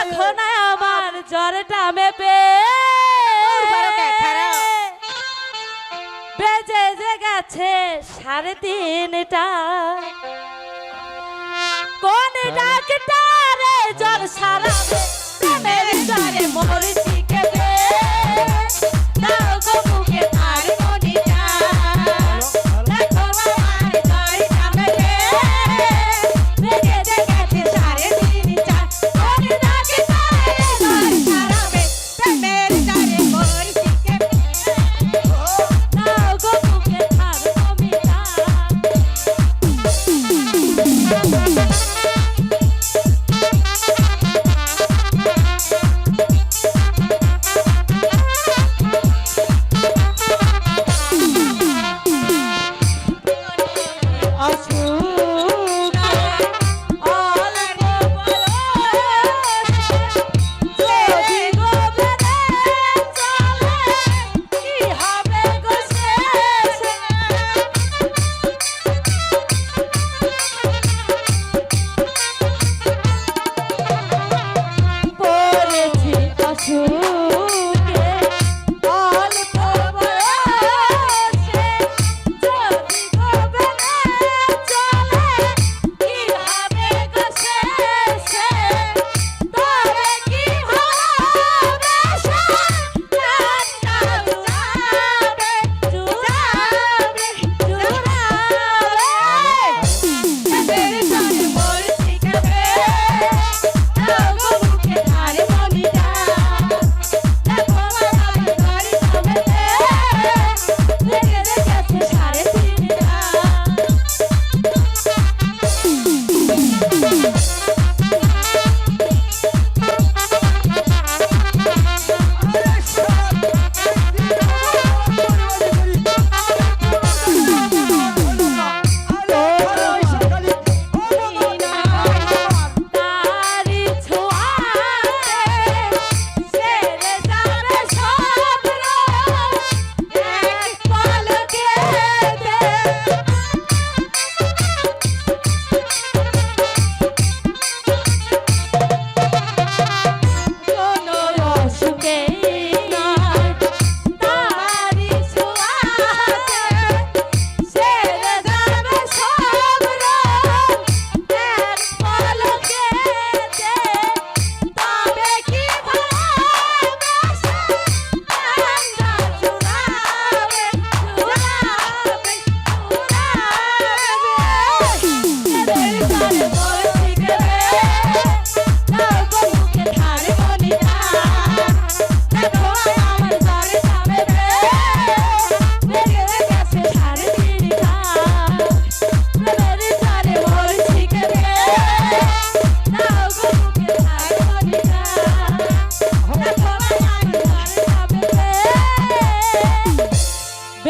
এখন আমার জ্বরটা মেপে গেছে সাড়ে তিনটা। কোন ডাক্তারে জ্বর সারাবে? Thank you.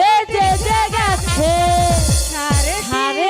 বেজে যে গেছে সাড়ে